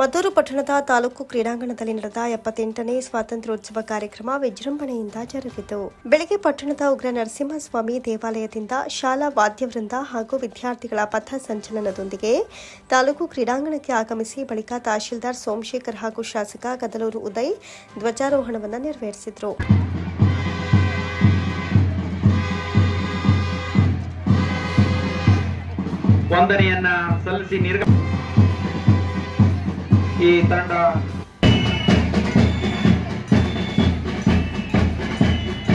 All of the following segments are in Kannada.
ಮದ್ದೂರು ಪಟ್ಟಣದ ತಾಲೂಕು ಕ್ರೀಡಾಂಗಣದಲ್ಲಿ ನಡೆದ ಎಪ್ಪತ್ತೆಂಟನೇ ಸ್ವಾತಂತ್ರ್ಯೋತ್ಸವ ಕಾರ್ಯಕ್ರಮ ವಿಜೃಂಭಣೆಯಿಂದ ಜರುಗಿತು. ಬೆಳಗ್ಗೆ ಪಟ್ಟಣದ ಉಗ್ರ ನರಸಿಂಹಸ್ವಾಮಿ ದೇವಾಲಯದಿಂದ ಶಾಲಾ ವಾದ್ಯವೃಂದ ಹಾಗೂ ವಿದ್ಯಾರ್ಥಿಗಳ ಪಥ ಸಂಚಲನದೊಂದಿಗೆ ತಾಲೂಕು ಕ್ರೀಡಾಂಗಣಕ್ಕೆ ಆಗಮಿಸಿ ಬಳಿಕ ತಹಶೀಲ್ದಾರ್ ಸೋಮಶೇಖರ್ ಹಾಗೂ ಶಾಸಕ ಗದಲೂರು ಉದಯ್ ಧ್ವಜಾರೋಹಣವನ್ನು ನೆರವೇರಿಸಿದರು. ವಂದನೆಯನ್ನ ಸಲ್ಲಿಸಿ ನಿರ್ಗ ಈ ತಂಡ.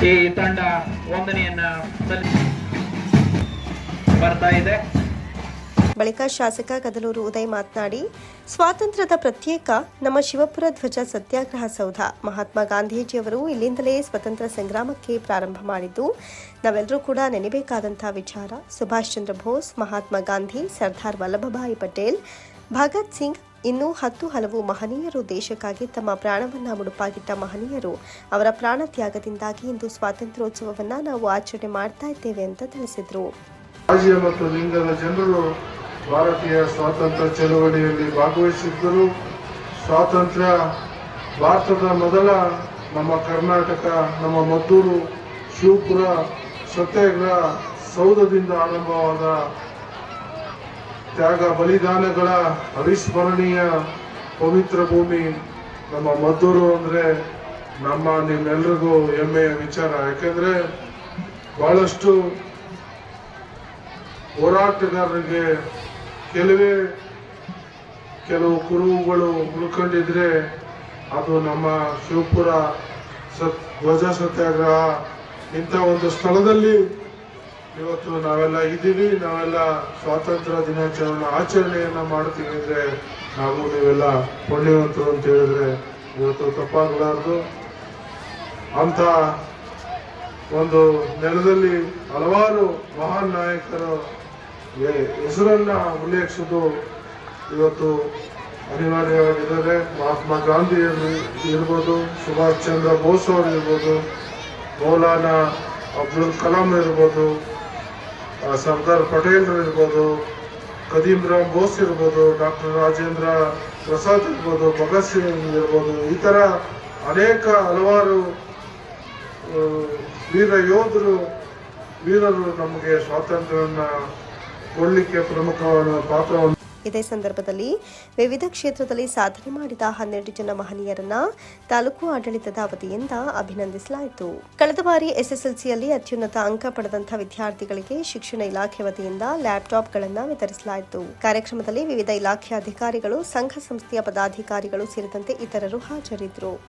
ಈ ತಂಡ ವಂದನೆಯನ್ನ ಬರ್ತಾ ಇದೆ. ಬಳಿಕ ಶಾಸಕ ಕದಲೂರು ಉದಯ್ ಮಾತನಾಡಿ, ಸ್ವಾತಂತ್ರ್ಯದ ಪ್ರತ್ಯೇಕ ನಮ್ಮ ಶಿವಪುರ ಧ್ವಜ ಸತ್ಯಾಗ್ರಹ ಸೌಧ. ಮಹಾತ್ಮ ಗಾಂಧೀಜಿಯವರು ಇಲ್ಲಿಂದಲೇ ಸ್ವತಂತ್ರ ಸಂಗ್ರಾಮಕ್ಕೆ ಪ್ರಾರಂಭ ಮಾಡಿದ್ದು, ನಾವೆಲ್ಲರೂ ಕೂಡ ನೆನೆಬೇಕಾದಂತಹ ವಿಚಾರ. ಸುಭಾಷ್ ಚಂದ್ರ ಬೋಸ್, ಮಹಾತ್ಮ ಗಾಂಧಿ, ಸರ್ದಾರ್ ವಲ್ಲಭಭಾಯಿ ಪಟೇಲ್, ಭಗತ್ ಸಿಂಗ್ ಇನ್ನೂ ಹತ್ತು ಹಲವು ಮಹನೀಯರು ದೇಶಕ್ಕಾಗಿ ತಮ್ಮ ಪ್ರಾಣವನ್ನು ಮುಡುಪಾಗಿಟ್ಟ ಮಹನೀಯರು ಅವರ ಪ್ರಾಣ ತ್ಯಾಗದಿಂದಾಗಿ ಇಂದು ಸ್ವಾತಂತ್ರ್ಯೋತ್ಸವವನ್ನು ನಾವು ಆಚರಣೆ ಮಾಡ್ತಾ ಇದ್ದೇವೆ ಅಂತ ತಿಳಿಸಿದರು. ರಾಜ್ಯ ಮತ್ತು ಲಿಂಗದ ಜನರು ಭಾರತೀಯ ಸ್ವಾತಂತ್ರ್ಯ ಚಳವಳಿಯಲ್ಲಿ ಭಾಗವಹಿಸಿದ್ದರು. ಸ್ವಾತಂತ್ರ್ಯ ಭಾರತದ ಮೊದಲ ನಮ್ಮ ಕರ್ನಾಟಕ, ನಮ್ಮ ಮದ್ದೂರು, ಶಿವಪುರ ಸತ್ಯಾಗ್ರಹ ಸೌಧದಿಂದ ಆರಂಭವಾದ ತ್ಯಾಗ ಬಲಿದಾನಗಳ ಅವಿಸ್ಮರಣೀಯ ಪವಿತ್ರ ಭೂಮಿ. ನಮ್ಮ ಮದ್ದೂರು ಅಂದರೆ ನಮ್ಮ ನಿಮ್ಮೆಲ್ರಿಗೂ ಹೆಮ್ಮೆಯ ವಿಚಾರ. ಯಾಕೆಂದ್ರೆ ಬಹಳಷ್ಟು ಹೋರಾಟಗಾರರಿಗೆ ಕೆಲವೇ ಕೆಲವು ಕುರುಹುಗಳು ಉಳ್ಕೊಂಡಿದ್ರೆ ಅದು ನಮ್ಮ ಶಿವಪುರ ಸತ್ ಧ್ವಜ ಸತ್ಯಾಗ್ರಹ ಇಂಥ ಒಂದು ಸ್ಥಳದಲ್ಲಿ ಇವತ್ತು ನಾವೆಲ್ಲ ಇದ್ದೀವಿ, ನಾವೆಲ್ಲ ಸ್ವಾತಂತ್ರ್ಯ ದಿನಾಚರಣೆ ಆಚರಣೆಯನ್ನ ಮಾಡ್ತೀವಿ ಅಂದ್ರೆ ನಾವು ನೀವೆಲ್ಲ ಪುಣ್ಯವಂತರು ಅಂತ ಹೇಳಿದ್ರೆ ಇವತ್ತು ತಪ್ಪಾಗಲಾರದು ಅಂತ ಒಂದು ನೆಲದಲ್ಲಿ ಹಲವಾರು ಮಹಾನ್ ನಾಯಕರು ಹೆಸರನ್ನ ಉಲ್ಲೇಖಿಸೋದು ಇವತ್ತು ಅನಿವಾರ್ಯವಾಗಿದ್ದಾರೆ ಮಹಾತ್ಮ ಗಾಂಧಿ ಇರ್ಬೋದು, ಸುಭಾಷ್ ಚಂದ್ರ ಬೋಸ್ ಅವರು ಇರ್ಬೋದು, ಮೌಲಾನಾ ಅಬ್ದುಲ್ ಕಲಾಂ ಇರ್ಬೋದು ಸರ್ದಾರ್ ಪಟೇಲ್ ಇರ್ಬೋದು, ಕದೀಮ್ ರಾಮ್ ಬೋಸ್ ಇರ್ಬೋದು, ಡಾಕ್ಟರ್ ರಾಜೇಂದ್ರ ಪ್ರಸಾದ್ ಇರ್ಬೋದು, ಭಗತ್ ಸಿಂಗ್ ಇರ್ಬೋದು, ಈ ಥರ ಅನೇಕ ಹಲವಾರು ವೀರ ಯೋಧರು, ವೀರರು ನಮಗೆ ಸ್ವಾತಂತ್ರ್ಯವನ್ನು ಕೊಡಲಿಕ್ಕೆ ಪ್ರಮುಖವಾದ ಪಾತ್ರವನ್ನು ಇದೇ ಸಂದರ್ಭದಲ್ಲಿ ವಿವಿಧ ಕ್ಷೇತ್ರದಲ್ಲಿ ಸಾಧನೆ ಮಾಡಿದ ಹನ್ನೆರಡು ಜನ ಮಹನೀಯರನ್ನ ತಾಲೂಕು ಆಡಳಿತದ ವತಿಯಿಂದ ಅಭಿನಂದಿಸಲಾಯಿತು. ಕಳೆದ ಬಾರಿ ಎಸ್ಎಸ್ಎಲ್ಸಿಯಲ್ಲಿ ಅತ್ಯುನ್ನತ ಅಂಕ ಪಡೆದಂತಹ ವಿದ್ಯಾರ್ಥಿಗಳಿಗೆ ಶಿಕ್ಷಣ ಇಲಾಖೆ ವತಿಯಿಂದ ಲ್ಯಾಪ್ಟಾಪ್ಗಳನ್ನು ವಿತರಿಸಲಾಯಿತು. ಕಾರ್ಯಕ್ರಮದಲ್ಲಿ ವಿವಿಧ ಇಲಾಖೆ ಅಧಿಕಾರಿಗಳು, ಸಂಘ ಸಂಸ್ಥೆಯ ಪದಾಧಿಕಾರಿಗಳು ಸೇರಿದಂತೆ ಇತರರು ಹಾಜರಿದ್ದರು.